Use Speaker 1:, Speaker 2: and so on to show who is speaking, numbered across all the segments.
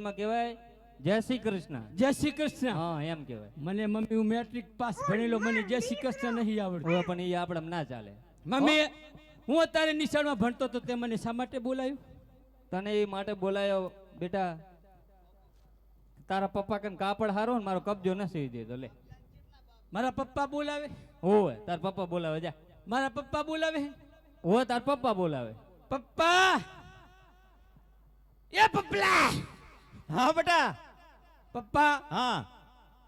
Speaker 1: માં કહેવાય? જય શ્રી કૃષ્ણ.
Speaker 2: જય શ્રી કૃષ્ણ.
Speaker 1: હા એમ કહેવાય.
Speaker 2: મને મમ્મી હું મેટ્રિક પાસ ભણેલો મને જય શ્રી કૃષ્ણ નહીં આવડતું.
Speaker 1: હવે પણ એ આપણે ના ચાલે.
Speaker 2: મમ્મી હું? અત્યારે નિશાળમાં ભણતો તો તે મને શા માટે બોલાયું?
Speaker 1: તને એ માટે બોલાયો બેટા તારા પપ્પા કન કાપડ હારો ને મારો કબજો નથી દીધો લે.
Speaker 2: મારા પપ્પા બોલાવે?
Speaker 1: હોવે તાર પપ્પા બોલાવે જા.
Speaker 2: મારા પપ્પા બોલાવે?
Speaker 1: હો તાર પપ્પા બોલાવે.
Speaker 2: પપ્પા! એ પપ્પલા!
Speaker 3: હા બેટા.
Speaker 2: પપ્પા
Speaker 3: હા.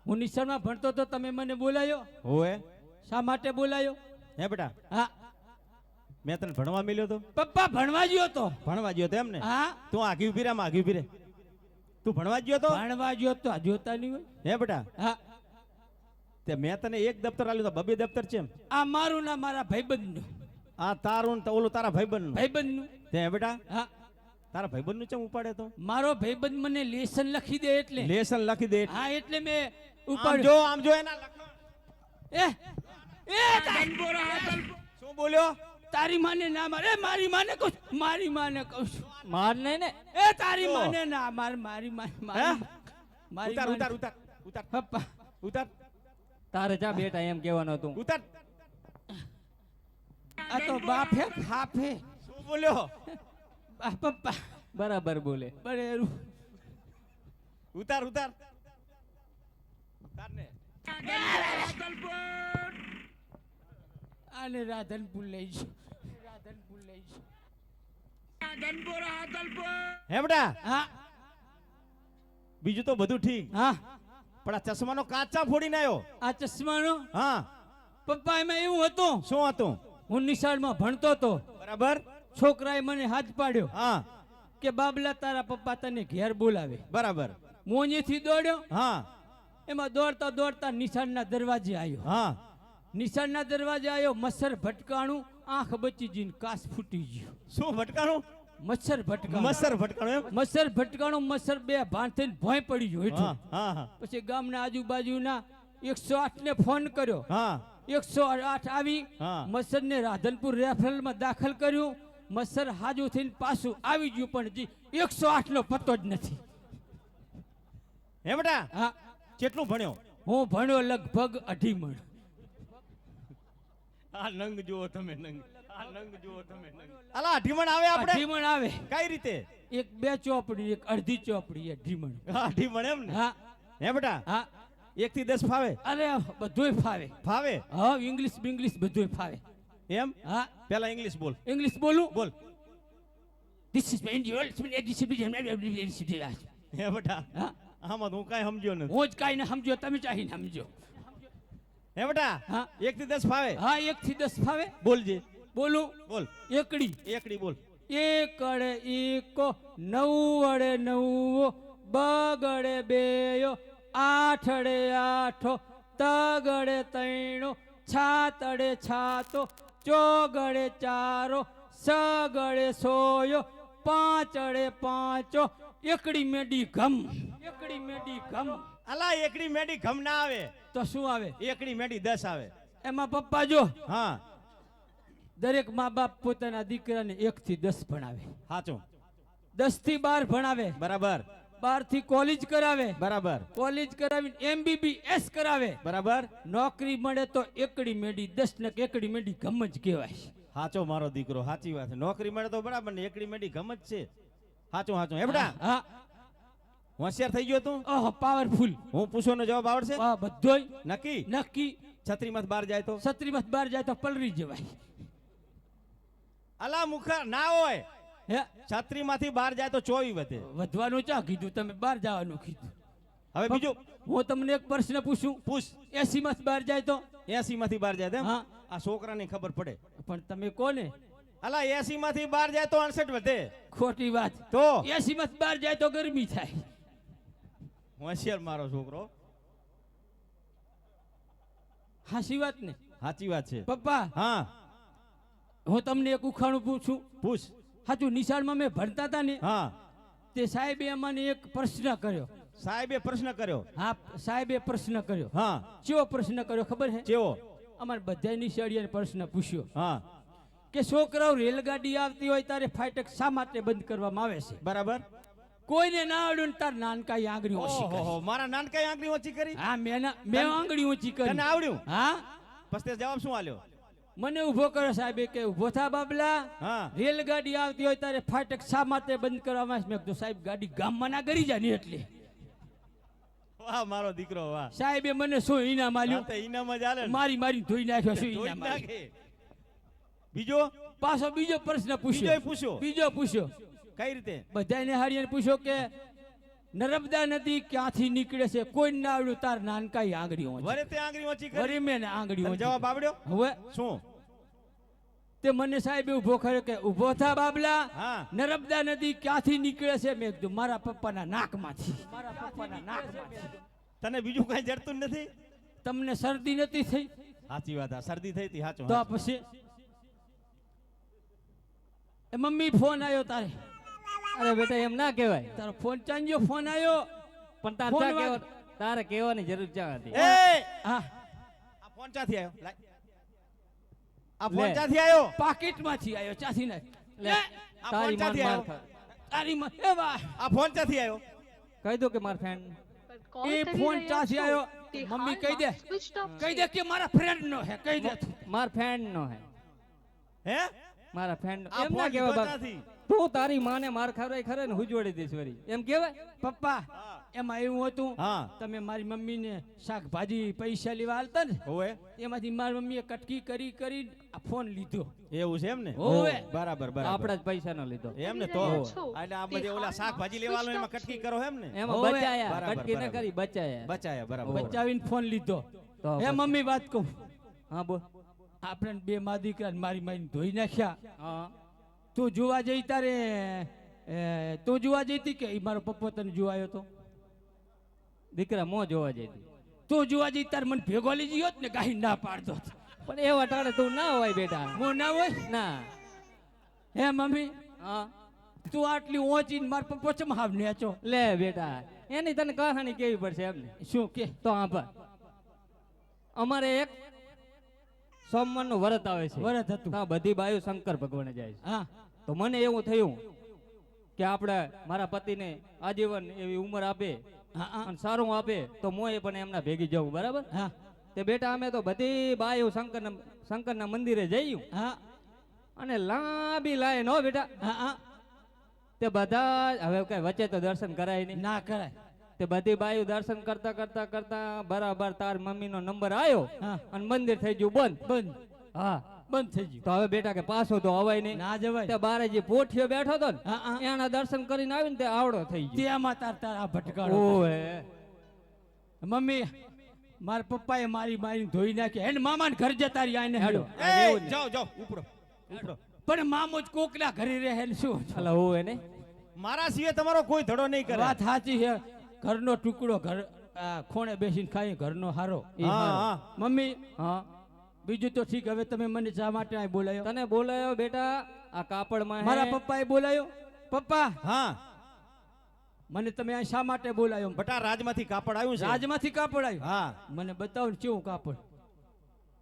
Speaker 2: હું નિશાળમાં ભણતો તો તમે મને બોલાયો?
Speaker 3: હોવે.
Speaker 2: શા માટે બોલાયો?
Speaker 3: હે બેટા.
Speaker 2: હા.
Speaker 3: મેં તને ભણવા મળ્યો તો?
Speaker 2: પપ્પા ભણવા ગયો તો.
Speaker 3: ભણવા ગયો તો એમ ને?
Speaker 2: હા.
Speaker 3: તું આગી ઊભી રે આગી ઊભી રે. તું ભણવા ગયો તો?
Speaker 2: ભણવા ગયો તો જોતા નહીં હોય.
Speaker 3: હે બેટા.
Speaker 2: હા.
Speaker 3: તે મેં તને એક દફતર આલ્યું તો બબે દફતર છે
Speaker 2: આ મારું ના મારા ભાઈબંધનું.
Speaker 3: આ તારું ને ઓલું તારા ભાઈબંધનું.
Speaker 2: ભાઈબંધનું.
Speaker 3: તે બેટા.
Speaker 2: હા.
Speaker 3: તારા ભાઈબંધનું ચમ ઉપાડે તો?
Speaker 2: મારો ભાઈબંધ મને લેસન લખી દે એટલે.
Speaker 3: લેસન લખી દે
Speaker 2: હા એટલે મેં ઉપર
Speaker 3: જો આમ જો એના લખો
Speaker 2: એ એ તારી-
Speaker 3: શું બોલ્યો?
Speaker 2: તારી માને ના મારે. મારી માને કહું મારી માને કહું છું.
Speaker 1: માર ને ને.
Speaker 2: એ તારી માને ના માર મારી માને? મારી
Speaker 3: ઉતાર ઉતાર ઉતાર ઉતાર.
Speaker 2: પપ્પા
Speaker 3: ઉતાર.
Speaker 1: તારે જા બેટા એમ કહેવાનું હતું
Speaker 3: ઉતાર.
Speaker 2: આ તો બાફે. ફાફે
Speaker 3: શું બોલ્યો?
Speaker 2: પપ્પા
Speaker 1: બરાબર બોલે
Speaker 2: બરેરું
Speaker 3: ઉતાર ઉતાર ઉતાર ને
Speaker 2: આને રાધનપુર લઈ રાધનપુર લઈ
Speaker 3: હે બેટા
Speaker 2: હા
Speaker 3: બીજું તો બધું ઠીક
Speaker 2: હા
Speaker 3: પણ આ ચશ્માનો કાચા ફોડીને આવ્યો
Speaker 2: આ ચશ્માનો
Speaker 3: હા
Speaker 2: પપ્પા એમાં એવું હતું
Speaker 3: શું હતું
Speaker 2: હું નિશાળમાં ભણતો હતો
Speaker 3: બરાબર
Speaker 2: છોકરાએ મને હાથ પાડ્યો
Speaker 3: હા.
Speaker 2: કે બાબલા તારા પપ્પા તને ઘેર બોલાવે.
Speaker 3: બરાબર.
Speaker 2: મોંજેથી દોડ્યો.
Speaker 3: હા.
Speaker 2: એમાં દોડતા દોડતા નિશાળના દરવાજે આવ્યો.
Speaker 3: હા.
Speaker 2: નિશાળના દરવાજે આવ્યો મચ્છર ભટકાણું આંખ બચી જઈને કાસ ફૂટી ગયો.
Speaker 3: શું ભટકાણું?
Speaker 2: મચ્છર ભટકાણું.
Speaker 3: મસર ભટકાણું એમ?
Speaker 2: મચ્છર ભટકાણું મચ્છર બે ભાન થઈને ભોંય પડી ગયો
Speaker 3: હા
Speaker 2: હેઠું.
Speaker 3: હા હા
Speaker 2: પછી ગામના આજુબાજુના એકસો આઠ ને ફોન કર્યો.
Speaker 3: હા.
Speaker 2: એકસો આઠ આવી
Speaker 3: હા.
Speaker 2: મચ્છરને રાધનપુર રેફરલમાં દાખલ કર્યું. મચ્છર હાજુ થઈને પાછું આવી ગયું પણ જી એકસો આઠ નો પત્તો જ નથી.
Speaker 3: હે બેટા?
Speaker 2: હા.
Speaker 3: કેટલું ભણ્યો?
Speaker 2: હું ભણ્યો લગભગ અઢી મણ.
Speaker 3: આ નંગ જુઓ તમે નંગ. આ નંગ જુઓ તમે નંગ. અલા અઢીમણ આવે આપણે?
Speaker 2: ઢીમણ આવે.
Speaker 3: કઈ રીતે?
Speaker 2: એક બે ચોપડી એક અડધી ચોપડી એ ઢીમણ
Speaker 3: હા અઢીમણ એમ ને?
Speaker 2: હા.
Speaker 3: હે બેટા?
Speaker 2: હા.
Speaker 3: એક થી દસ ફાવે?
Speaker 2: અરે બધુંય ફાવે.
Speaker 3: ફાવે?
Speaker 2: હા ઇંગ્લિશ બિંગ્લિશ બધુંય ફાવે.
Speaker 3: એમ?
Speaker 2: હા.
Speaker 3: પેલા ઇંગ્લિશ બોલ.
Speaker 2: ઇંગ્લિશ બોલું?
Speaker 3: બોલ.
Speaker 2: Is my Indian discipline.
Speaker 3: હે બેટા.
Speaker 2: હા?
Speaker 3: આમાં હું કાંઈ સમજ્યો નથી.
Speaker 2: હું જ કાંઈ ન સમજો તમે ચાહી ન સમજો
Speaker 3: હે બેટા?
Speaker 2: હા.
Speaker 3: એક થી દસ ફાવે.
Speaker 2: હા એક થી દસ ફાવે.
Speaker 3: બોલજે
Speaker 2: બોલું?
Speaker 3: બોલ.
Speaker 2: એકડી.
Speaker 3: એકડી બોલ.
Speaker 2: એક અડે એકો નવ અડે નવો બગડે બેયો આઠ અડે આઠો તગડે તૈણો છાત અડે છાતો ચોગડે ચારો સગડે સોયો પાંચડે પાંચો એકડી મેડી ઘમ એકડી મેડી ઘમ.
Speaker 3: અલા એકડી મેડી ઘમ ના આવે.
Speaker 2: તો શું આવે?
Speaker 3: એકડી મેડી દસ આવે.
Speaker 2: એમાં પપ્પા જો
Speaker 3: હા.
Speaker 2: દરેક મા બાપ પોતાના દીકરાને એક થી દસ ભણાવે.
Speaker 3: સાચું
Speaker 2: દસથી બાર ભણાવે.
Speaker 3: બરાબર.
Speaker 2: બારથી કોલેજ કરાવે.
Speaker 3: બરાબર.
Speaker 2: કોલેજ કરાવી એમબીબીએસ કરાવે.
Speaker 3: બરાબર.
Speaker 2: નોકરી મળે તો એકડી મેડી દસ ને એકડી મેડી ગમ જ કહેવાય.
Speaker 3: સાચો મારો દીકરો સાચી વાત નોકરી મળે તો બરાબર ને એકડી મેડી ગમ જ છે. સાચું સાચું હે
Speaker 2: હા
Speaker 3: હોશિયાર થઈ ગયો તું?
Speaker 2: ઓહ પાવરફુલ
Speaker 3: હું પૂછો નો જવાબ આવડશે?
Speaker 2: હા બધોય.
Speaker 3: નક્કી?
Speaker 2: નક્કી.
Speaker 3: છત્રીમાં બહાર જાય તો?
Speaker 2: છત્રી મત બહાર જાય તો પલરી જવાય.
Speaker 3: અલા મુખા ના હોય.
Speaker 2: હે?
Speaker 3: છત્રીમાંથી બહાર જાય તો ચોવી વધે.
Speaker 2: વધવાનું ચા કીધું તમે? બહાર જવાનું કીધું.
Speaker 3: હવે બીજું?
Speaker 2: હું તમને એક પ્રશ્ન પૂછું.
Speaker 3: પૂછ.
Speaker 2: એસી માંથી બહાર જાય તો?
Speaker 3: એસી માંથી બહાર જાય
Speaker 2: હા.
Speaker 3: આ છોકરાને ખબર પડે.
Speaker 2: પણ તમે કોને?
Speaker 3: અલા એસી માંથી બહાર જાય તો અડસઠ વધે.
Speaker 2: ખોટી વાત.
Speaker 3: તો?
Speaker 2: એસી માંથી બહાર જાય તો ગરમી થાય.
Speaker 3: હોશિયાર મારો છોકરો.
Speaker 2: હાસી વાત ને?
Speaker 3: સાચી વાત છે.
Speaker 2: પપ્પા
Speaker 3: હા.
Speaker 2: હું તમને એક ઉખાણું પૂછું.
Speaker 3: પૂછ.
Speaker 2: સાચું નિશાળમાં મેં ભણતા હતા ને
Speaker 3: હા.
Speaker 2: તે સાહેબે અમને એક પ્રશ્ન કર્યો.
Speaker 3: સાહેબે પ્રશ્ન કર્યો?
Speaker 2: હા સાહેબે પ્રશ્ન કર્યો.
Speaker 3: હા.
Speaker 2: કેવો પ્રશ્ન કર્યો ખબર છે
Speaker 3: કેવો?
Speaker 2: અમારે બધા નિશાળીએ પ્રશ્ન પૂછ્યો.
Speaker 3: હા.
Speaker 2: કે છોકરાઓ રેલગાડી આવતી હોય ત્યારે ફાટક શા માટે બંધ કરવામાં આવે છે?
Speaker 3: બરાબર.
Speaker 2: કોઈને ના આવડ્યું ને તાર નાનકાઈ આંગળી ઓછી કરી.
Speaker 3: મારા નાનકાઈ આંગળી ઓછી કરી?
Speaker 2: હા મેં મેં આંગળી ઓછી કરી.
Speaker 3: તને આવડ્યું?
Speaker 2: હા.
Speaker 3: પછી જવાબ શું આલ્યો?
Speaker 2: મને ઊભો કરો સાહેબ કે ઊભો થા બાબલા.
Speaker 3: હા.
Speaker 2: રેલગાડી આવતી હોય ત્યારે ફાટક શા માટે બંધ કરવામાં મેં કીધું સાહેબ ગાડી ગામમાં ના કરી જાય એટલે.
Speaker 3: વાહ મારો દીકરો વાહ.
Speaker 2: સાહેબે મને શું ઇનામ આલ્યું?
Speaker 3: તો ઈનામ જ આલે
Speaker 2: મારી મારી ધોઈ નાખ્યો શું ઇનામ
Speaker 3: નાખે. બીજો?
Speaker 2: પાછો બીજો પ્રશ્ન પૂછ્યો.
Speaker 3: પૂછ્યો.
Speaker 2: બીજો પૂછ્યો.
Speaker 3: કઈ રીતે?
Speaker 2: બધાને હારીને પૂછ્યો કે નર્મદા નદી ક્યાંથી નીકળે છે? કોઈ ના આવડ્યું તાર નાનકાઈ આંગળીઓ છે.
Speaker 3: વરે તે આંગળી ઓછી કરી.
Speaker 2: મેં ને આંગળીઓ
Speaker 3: જવાબ આવડ્યો?
Speaker 2: હવે?
Speaker 3: શું?
Speaker 2: તે મને સાહેબ ઊભો કર્યો કે ઊભો થા બાબલા.
Speaker 3: હા.
Speaker 2: નર્મદા નદી ક્યાંથી નીકળે છે? મેં કીધું મારા પપ્પાના નાકમાંથી. મારા પપ્પાના નાકમાંથી.
Speaker 3: તને બીજું કઈ જડતું નથી?
Speaker 2: તમને શરદી નથી થઈ?
Speaker 3: સાચી વાત આ શરદી થઈ હતી સાચું
Speaker 2: તો પછી? એ મમ્મી ફોન આવ્યો તારે.
Speaker 1: અરે બેટા એમ ના કહેવાય.
Speaker 2: તારો ફોન ચાંજ્યો ફોન આવ્યો
Speaker 1: પણ તાર ચા
Speaker 2: કેવો
Speaker 1: કહેવા- તારે કહેવાની જરૂર ચા હતી
Speaker 3: એ!
Speaker 2: હા.
Speaker 3: આ ફોન ચાથી આવ્યો. આ ફોન ચાથી આવ્યો
Speaker 2: પાકીટમાંથી આવ્યો ચાથી ના
Speaker 1: લે,
Speaker 3: આ ફોન ચાથી આવ્યો
Speaker 2: તારી માં એ વાહ!
Speaker 3: આ ફોન ચાથી આવ્યો
Speaker 1: કહી દો કે માર ફ્રેન્ડ
Speaker 2: એ ફોન ચાથી આવ્યો મમ્મી કહી દે. કહી દે કે મારા ફ્રેન્ડ નો હે કહી દે
Speaker 1: માર ફ્રેન્ડ નો હે.
Speaker 3: હે?
Speaker 1: મારા ફ્રેન્ડ એમ ના બાપ.
Speaker 3: ત્યાંથી.
Speaker 1: તું તારી માને માર ખવડાય ખરે ને હુજવડી દઈશ વળી. એમ કેવાય
Speaker 2: પપ્પા એમાં એવું હતું
Speaker 3: હા.
Speaker 2: તમે મારી મમ્મીને શાકભાજી પૈસા લેવા હાલતા ને
Speaker 3: હોવે.
Speaker 2: એમાંથી મારી મમ્મીએ કટકી કરી કરી આ ફોન લીધો.
Speaker 3: એવું છે એમ ને?
Speaker 2: હોવે.
Speaker 3: બરાબર બરાબર.
Speaker 1: આપણા જ પૈસા નો લીધો.
Speaker 3: એમ ને તો? એટલે આ બધે ઓલા શાકભાજી લેવા એમાં કટકી કરો એમ ને?
Speaker 1: એમાં. બચાયા. કટકી ન કરી બચાયા.
Speaker 3: બચાયા બરાબર.
Speaker 2: બચાવીને ફોન લીધો.
Speaker 1: તો
Speaker 2: હે મમ્મી વાત કહું.
Speaker 1: હા બોલ.
Speaker 2: આપણે બે મા દીકરા મારી મારી ધોઈ નાખ્યા.
Speaker 1: હા.
Speaker 2: તું જોવા જઈ તારે તું જોવા જઈતી કે મારો પપ્પો તને જોવાયો તો?
Speaker 1: દીકરા મો જોવા જઈતી
Speaker 2: તું. જોવા જઈ તાર મને ભેગો લઈ ગયો ને કાંઈ ના પાડતો
Speaker 1: પણ એવા ટાળે તું ના હોય બેટા.
Speaker 2: હું ના હોય?
Speaker 1: ના.
Speaker 2: હે મમ્મી?
Speaker 1: હા.
Speaker 2: તું આટલી ઓચીને માર પપ્પો ચમ હાવ નેચો?
Speaker 1: લે બેટા એની તને કહાની કેવી પડશે એમને?
Speaker 2: શું કે?
Speaker 1: તો આભાર અમારે એક સોમવારનું વ્રત આવે છે.
Speaker 2: વરત હતું.
Speaker 1: હા બધી બાયુ શંકર ભગવાને જાય છે.
Speaker 2: હા.
Speaker 1: તો મને એવું થયું કે આપણે મારા પતિને આજીવન એવી ઉંમર આપે
Speaker 2: હા હા.
Speaker 1: અને સારું આપે તો મોએ પણ એમના ભેગી જવું બરાબર?
Speaker 2: હા.
Speaker 1: તે બેટા અમે તો બધી બાયુ શંકરના શંકરના મંદિરે જઈયું.
Speaker 2: હા.
Speaker 1: અને લાંબી લાઈન હો બેટા.
Speaker 2: હા હા.
Speaker 1: તે બધા હવે કઈ વચ્ચે તો દર્શન કરાય નહીં.
Speaker 2: ના કરાય.
Speaker 1: તે બધી બાયુ દર્શન કરતા કરતા કરતા બરાબર તાર મમ્મીનો નંબર આવ્યો
Speaker 2: હા.
Speaker 1: અને મંદિર થઈ ગયું બંધ.
Speaker 2: બંધ.
Speaker 1: હા
Speaker 2: બંધ થઈ ગયું.
Speaker 1: તો હવે બેટા કે પાછો તો અવાય નહીં.
Speaker 2: ના જવાય.
Speaker 1: તે બારે જે પોઠિયો બેઠો હતો. ને એના દર્શન કરીને આવીને તે આવડો થઈ ગયો.
Speaker 2: તેમાં તાર તારા ભટકાડો
Speaker 1: ઓએ
Speaker 2: મમ્મી મારા પપ્પાએ મારી મારી ધોઈ નાખી. એને મામાને ઘર જતા રહ્યા એને હેડો.
Speaker 3: એ,
Speaker 1: ને.
Speaker 3: જાઓ જાઓ ઉપડો ઉપડો.
Speaker 2: પણ મામો જ કોકના ઘરે રહે ને શું?
Speaker 1: અલા હોય ને
Speaker 3: મારા સિવાય તમારો કોઈ ધડો નહીં કરે.
Speaker 2: વાત સાચી છે. ઘરનો ટુકડો ઘર આ, ખૂણે બેસીને ખાઈ ઘરનો હારો
Speaker 1: ઈ
Speaker 3: હા હા.
Speaker 2: મમ્મી
Speaker 1: હા.
Speaker 2: બીજું તો ઠીક હવે તમે મને શા માટે અહીં બોલાયો.
Speaker 1: તને બોલાયો બેટા આ કાપડમાં
Speaker 2: મારા
Speaker 1: હે.
Speaker 2: પપ્પાએ બોલાયો? પપ્પા!
Speaker 3: હા.
Speaker 2: મને તમે અહીં શા માટે બોલાયો?
Speaker 3: બટા રાજમાંથી કાપડ આવ્યું છે.
Speaker 2: રાજમાંથી કાપડ આવ્યું?
Speaker 3: હા.
Speaker 2: મને બતાવો ને કેવું કાપડ?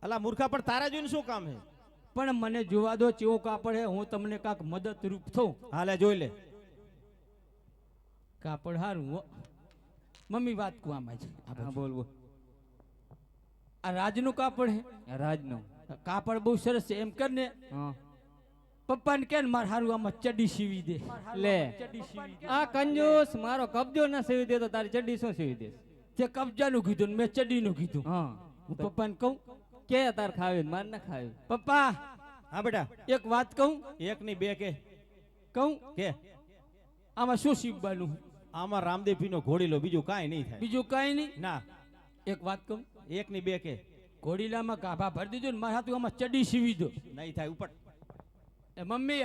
Speaker 3: અલા મૂર્ખા પણ તારા જોઈને શું કામ છે
Speaker 2: પણ મને જોવા દો કેવું કાપડ હે હું તમને કાક મદદરૂપ થઉં.
Speaker 3: હાલે જોઈ લે.
Speaker 2: કાપડ હારું મમ્મી વાત કહું આમાં છે. આ
Speaker 1: હા બોલ બોલ.
Speaker 2: આ રાજનું કાપડ હે?
Speaker 1: રાજનું.
Speaker 2: કાપડ બહુ સરસ છે. એમ કર ને પપ્પાને કે ને મારે સારું આમાં ચડી સીવી દે.
Speaker 1: લે.
Speaker 2: ચડી
Speaker 1: આ કંજૂસ મારો કબજો ના સીવી દે તો તારી ચડ્ડી શું સીવી દે?
Speaker 2: તે કબજાનું કીધું ને મેં ચડીનું કીધું.
Speaker 1: હા.
Speaker 2: હું
Speaker 1: પપ્પા
Speaker 2: પપ્પાને કહું
Speaker 1: કે તાર ખાવી માર ના ખાવી?
Speaker 2: પપ્પા
Speaker 3: હા બેટા.
Speaker 2: એક વાત કહું.
Speaker 3: એક ની બે કે.
Speaker 2: કહું
Speaker 3: કે.
Speaker 2: આમાં શું સીવવાનું?
Speaker 3: આમાં રામદેવપીનો ઘોડીલો બીજું કાંઈ નહીં થાય.
Speaker 2: બીજું કાંઈ નહીં?
Speaker 3: ના.
Speaker 2: એક વાત કહું.
Speaker 3: એક ની બે કે.
Speaker 2: ઘોડીલામાં ગાભા ભરી દીધું ને મારા હાથું આમાં ચડી સીવી દો.
Speaker 3: નહીં થાય ઉપર.
Speaker 2: એ મમ્મી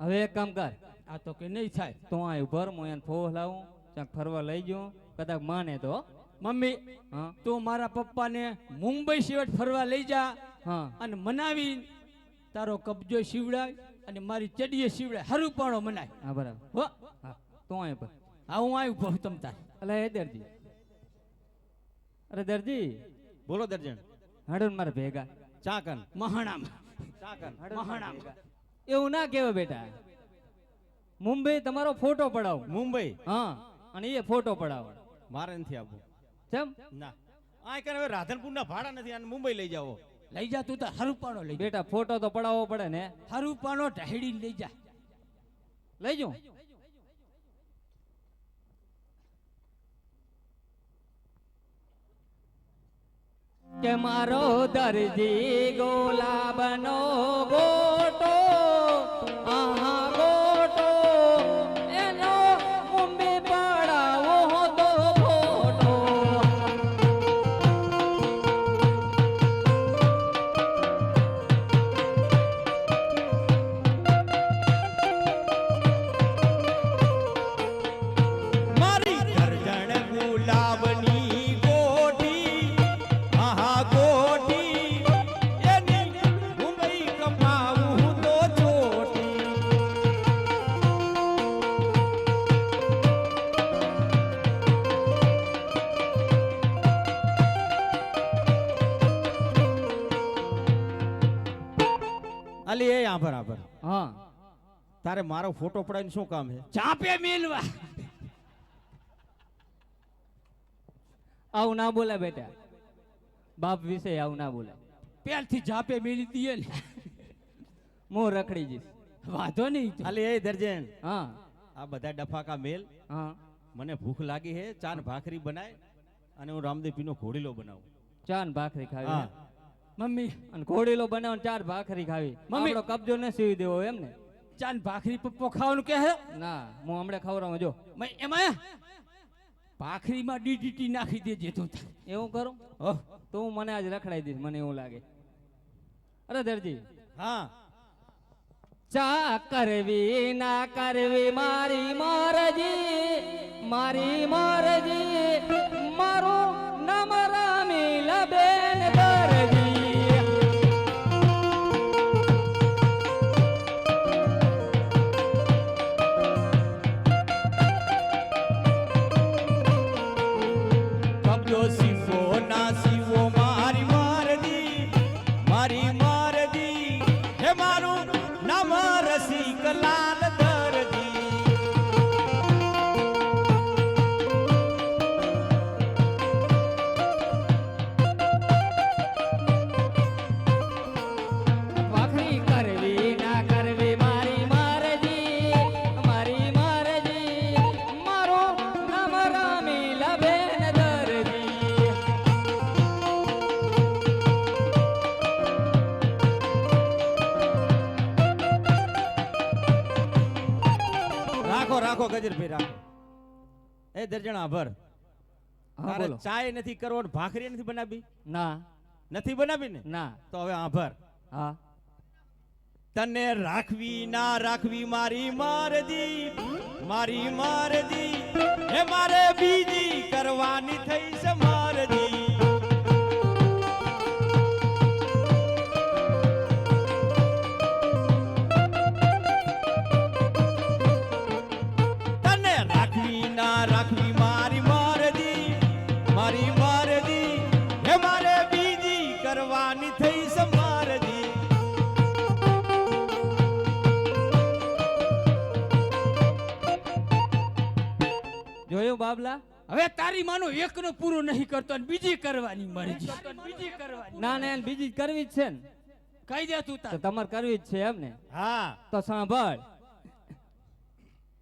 Speaker 1: હવે એક કામ કર.
Speaker 2: આ તો કે નહીં થાય.
Speaker 1: તો આ ઉભર હું એને ફોહ લાવું ક્યાંક ફરવા લઈ જાઉં કદાચ માને તો.
Speaker 2: મમ્મી
Speaker 1: હા?
Speaker 2: તું મારા પપ્પાને મુંબઈ સિવાય ફરવા લઈ જા
Speaker 1: હા.
Speaker 2: અને મનાવી તારો કબજો શિવડાય અને મારી ચડીએ શિવડાય હરુપાણો મનાય.
Speaker 1: હા બરાબર.
Speaker 2: હો.
Speaker 1: હા તો અહીં પર
Speaker 2: હા હું આવ્યું બહુ તમ તાર.
Speaker 1: અલા એ દરજી. અરે દરજી.
Speaker 3: બોલો
Speaker 1: દરજણ. હડન મારે ભેગા.
Speaker 3: ચાકન.
Speaker 2: મહાણામાં.
Speaker 3: ચાકન.
Speaker 2: મહાણામાં.
Speaker 1: એવું ના કહેવાય બેટા. મુંબઈ તમારો ફોટો પડાવો.
Speaker 3: મુંબઈ?
Speaker 1: હા અને એ ફોટો પડાવો.
Speaker 3: મારે નથી આપવું
Speaker 1: કેમ
Speaker 3: ના. આ કને હવે રાધનપુરના ભાડા નથી અને મુંબઈ લઈ જાઓ.
Speaker 2: લઈ જા તું તો હરુપાણો લઈ
Speaker 1: બેટા ફોટો તો પડાવવો પડે ને.
Speaker 2: હરુપાણો ઢહેડી લઈ જા.
Speaker 1: લઈ જાઉં? કે મારો દરજી ગોલાબનો ગોટો
Speaker 3: તારે મારો ફોટો પડાવીને શું કામ છે?
Speaker 2: ચાપે મિલવા.
Speaker 1: આવું ના બોલે બેટા. બાપ વિશે આવું ના બોલે.
Speaker 2: પેલથી જાપે મેલી દઈએ ને.
Speaker 1: મો રખડી જઈશ.
Speaker 2: વાંધો નહીં.
Speaker 3: અલી એ દર્જન
Speaker 1: હા.
Speaker 3: આ બધા ડફાકા મેલ.
Speaker 1: હા.
Speaker 3: મને ભૂખ લાગી હે ચાન ભાખરી બનાય અને હું રામદેવ પીનો ઘોડીલો બનાવું.
Speaker 1: ચાન ભાખરી ખાવી
Speaker 2: મમ્મી.
Speaker 1: અને ઘોડીલો બનાવ ચાર ભાખરી ખાવી.
Speaker 2: મમ્મી-
Speaker 1: કબજો ન સીવી દેવો એમ ને?
Speaker 2: ચાન ભાખરી પપ્પો ખાવાનું કે
Speaker 1: ના હું હમણે ખવડાવું જો.
Speaker 2: એમાં ભાખરીમાં ડીડીટી નાખી દેજે તું
Speaker 1: એવું કરું? તો હું મને આજ રખડાઈ દઈશ મને એવું લાગે. અરે દરજી.
Speaker 3: હા.
Speaker 1: ચા કરવી ના કરવી મારી મરજી મારી મરજી મારું નામ રામીલ બેન
Speaker 3: એ દર્જણ તારે ચાય નથી કરવો ને ભાખરી નથી બનાવી?
Speaker 1: ના.
Speaker 3: નથી બનાવી ને.
Speaker 1: ના
Speaker 3: તો હવે આભાર.
Speaker 1: હા.
Speaker 3: તને રાખવી ના રાખવી મારી મારદી મારી મારદી હે મારે બીજી કરવાની થઈ છે કરવાની થઈ સંભારજી
Speaker 1: જોયું બાબલા?
Speaker 2: હવે તારી માનો એકનો પૂરું નહીં કરતો અને બીજી કરવાની મરજી. બીજી કરવાની
Speaker 1: ના ના બીજી કરવી જ છે ને.
Speaker 2: કહી દે તું
Speaker 1: તો તમારે કરવી જ છે એમ ને?
Speaker 3: હા.
Speaker 1: તો સાંભળ.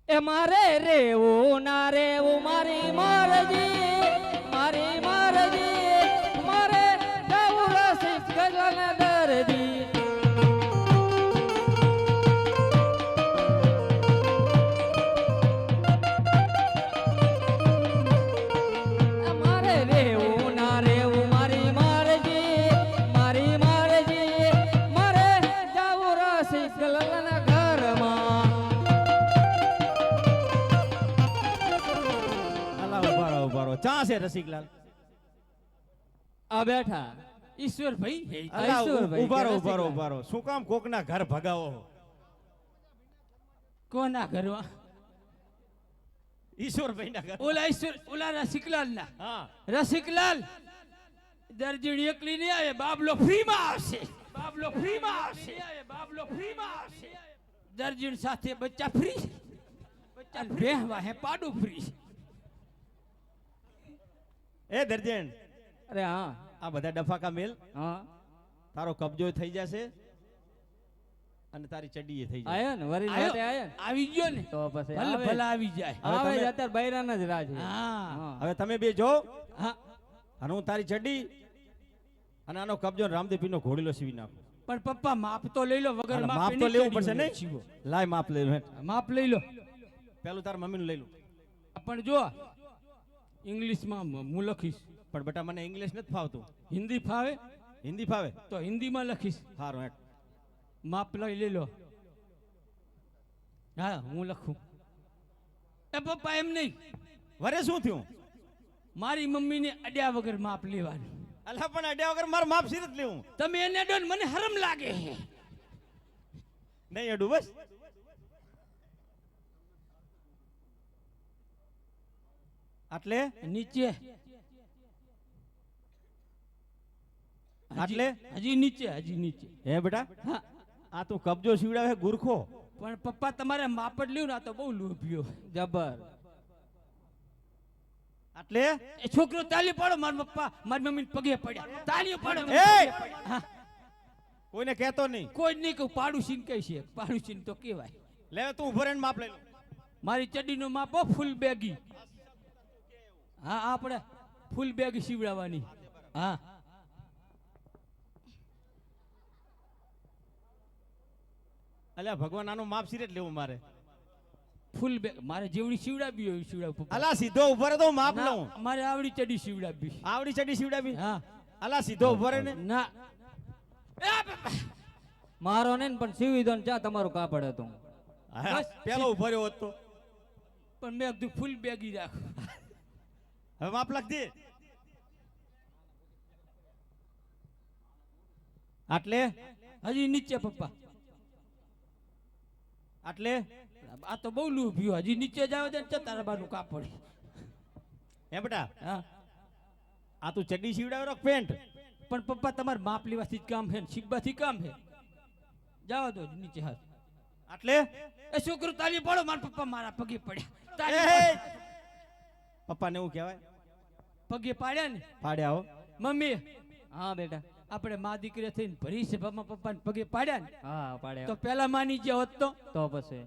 Speaker 1: એ મારે રેવું ના રેવું મારી મરજી મારી મરજી.
Speaker 3: છે રસિકલાલ
Speaker 1: આ બેઠા.
Speaker 2: ઈશ્વર ભાઈ
Speaker 1: ઈશ્વરભાઈ,
Speaker 3: ઉભારો ઉભારો ઉભારો શું કામ કોકના ઘર ભગાવો
Speaker 2: કોના ઘરમાં?
Speaker 3: ઈશ્વરભાઈ ના ઘર.
Speaker 2: ઓલા ઈશ્વર ઓલા રસિકલાલ ના
Speaker 3: હા.
Speaker 2: રસિકલાલ દરજીણ એકલી નહીં આવે બાબલો ફ્રીમાં આવશે. બાબલો ફ્રીમાં આવશે. બાબલો ફ્રીમાં આવશે. દરજીણ સાથે બચ્ચા ફ્રી બચ્ચા બેહવા હે પાડું ફ્રી
Speaker 3: એ દર્જન
Speaker 1: અરે હા.
Speaker 3: આ બધા ડફાકા મેલ.
Speaker 1: હા.
Speaker 3: તારો કબજો થઈ જશે અને તારી ચડીએ થઈ જાય
Speaker 1: આયા ને વરી
Speaker 2: આયો.
Speaker 1: આયા ને.
Speaker 2: આવી ગયો ને.
Speaker 1: તો પછી
Speaker 2: ભલે. ભલે આવી જાય.
Speaker 3: હવે
Speaker 1: અત્યારે બૈરાના જ રાજ
Speaker 2: હા.
Speaker 3: હવે તમે બે જો.
Speaker 2: હા.
Speaker 3: અને હું તારી ચડી અને આનો કબજો રામદેવીનો ઘોડીલો સીવી નાખું.
Speaker 2: પણ પપ્પા માપ તો લઈ લો વગર માપ
Speaker 3: તો લેવું પડશે
Speaker 2: નહીં?
Speaker 3: લાય માપ લઈ લો
Speaker 2: માપ લઈ લો.
Speaker 3: પેલું તાર મમ્મીનું લઈ લો.
Speaker 2: પણ જો ઇંગ્લિશમાં હું લખીશ.
Speaker 3: પણ બેટા મને ઇંગ્લિશ નથી ફાવતું.
Speaker 2: હિન્દી ફાવે?
Speaker 3: હિન્દી ફાવે?
Speaker 2: તો હિન્દીમાં લખીશ.
Speaker 3: સારું હેઠ
Speaker 2: માપ લઈ લઈ લો. હા હું લખું. એ પપ્પા એમ નહીં.
Speaker 3: વરે શું થયું?
Speaker 2: મારી મમ્મીને અડ્યા વગર માપ લેવાની.
Speaker 3: અલા પણ અડ્યા વગર મારે માપ સીરત લેવું.
Speaker 2: તમે એને અડો મને હરમ લાગે
Speaker 3: નહીં અડું બસ. આટલે?
Speaker 2: નીચે.
Speaker 3: આટલે?
Speaker 2: હજી નીચે હજી નીચે.
Speaker 3: હે બેટા? આ તું કબજો સીવડાવે ગુરખો.
Speaker 2: પણ પપ્પા તમારે માપ જ લ્યું ને આ તો બહુ લોભ્યો
Speaker 1: જબર.
Speaker 3: આટલે?
Speaker 2: એ છોકરો તાલી પાડો મારા પપ્પા. મારી મમ્મી પગે પડ્યા. તાલીઓ પાડો
Speaker 3: એ! કોઈને કહેતો નહીં.
Speaker 2: કોઈ નહીં કહું પાડું સીન કઈ છે. પાડું સીન તો કેવાય
Speaker 3: લે તું ઊભો રહીને માપ લઈ લો.
Speaker 2: મારી ચડ્ડીનું માપ માપો ફૂલ બેગી. હા આપણે ફૂલ બેગ સીવડાવવાની. હા.
Speaker 3: અલ્યા ભગવાન આનું માપ જ લેવું મારે?
Speaker 2: ફૂલ બેગ મારે જેવડી સીવડાવી હોય સીવડાવું.
Speaker 3: અલા સીધો ઊભો રહે તો માપ લઉં.
Speaker 2: મારે આવડી ચડી સીવડાવી
Speaker 3: આવડી ચડી સીવડાવી?
Speaker 2: હા.
Speaker 3: અલા સીધો ઊભો રહે ને.
Speaker 2: ના
Speaker 1: મારો ને પણ સીવી દો ને ચા તમારું કાપડ હતું.
Speaker 3: હા, પેલો ઊભો રહ્યો હોત તો.
Speaker 2: પણ મેં કીધું ફૂલ બેગી રાખ.
Speaker 3: હવે માપ લખ દે આટલે
Speaker 2: હજી નીચે પપ્પા.
Speaker 3: આટલે
Speaker 2: આ તો બહુ લૂભ્યો હજી નીચે જાવ છે ને તારા બાનું કાપડ.
Speaker 3: હે બેટા?
Speaker 2: હા.
Speaker 3: આ તું ચડ્ડી સીવડાવે રોક પેન્ટ.
Speaker 2: પણ પપ્પા તમારે માપ લેવાથી જ કામ છે ને શીખવાથી કામ છે જાવ દો નીચે હાથ
Speaker 3: આટલે
Speaker 2: એ છોકરું તાલી પડો મારા પપ્પા મારા પગે પડ્યા.
Speaker 3: પપ્પાને એવું કહેવાય?
Speaker 2: પગે પાડ્યા ને?
Speaker 3: પાડ્યા હો.
Speaker 2: મમ્મી.
Speaker 1: હા બેટા.
Speaker 2: આપણે મા દીકરી થઈને ભરી સભામાં પપ્પાને પગે પાડ્યા ને?
Speaker 1: હા પાડ્યા.
Speaker 2: તો પેલા માની જે હોત તો?
Speaker 1: તો પછી.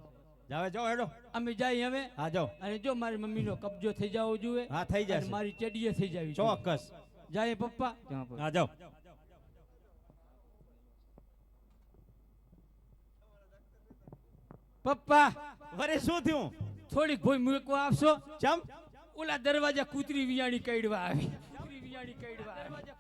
Speaker 3: જાવે જાઓ હેડો.
Speaker 2: અમે જાય હવે?
Speaker 3: હા જાઓ.
Speaker 2: અને જો મારી મમ્મીનો કબજો થઈ જવો જોઈએ
Speaker 3: હા થઈ જશે.
Speaker 2: મારી ચડીએ થઈ જાવી
Speaker 3: ચોક્કસ.
Speaker 2: જાય પપ્પા.
Speaker 3: હા જાઓ.
Speaker 2: પપ્પા
Speaker 3: વરે શું થયું?
Speaker 2: થોડીક ભોય મૂકવા આપશો?
Speaker 3: ચમ?
Speaker 2: ઓલા દરવાજા કૂતરી વિયાણી કઈડવા આવી. કૂતરી વિયાણી કઈડવા આવી.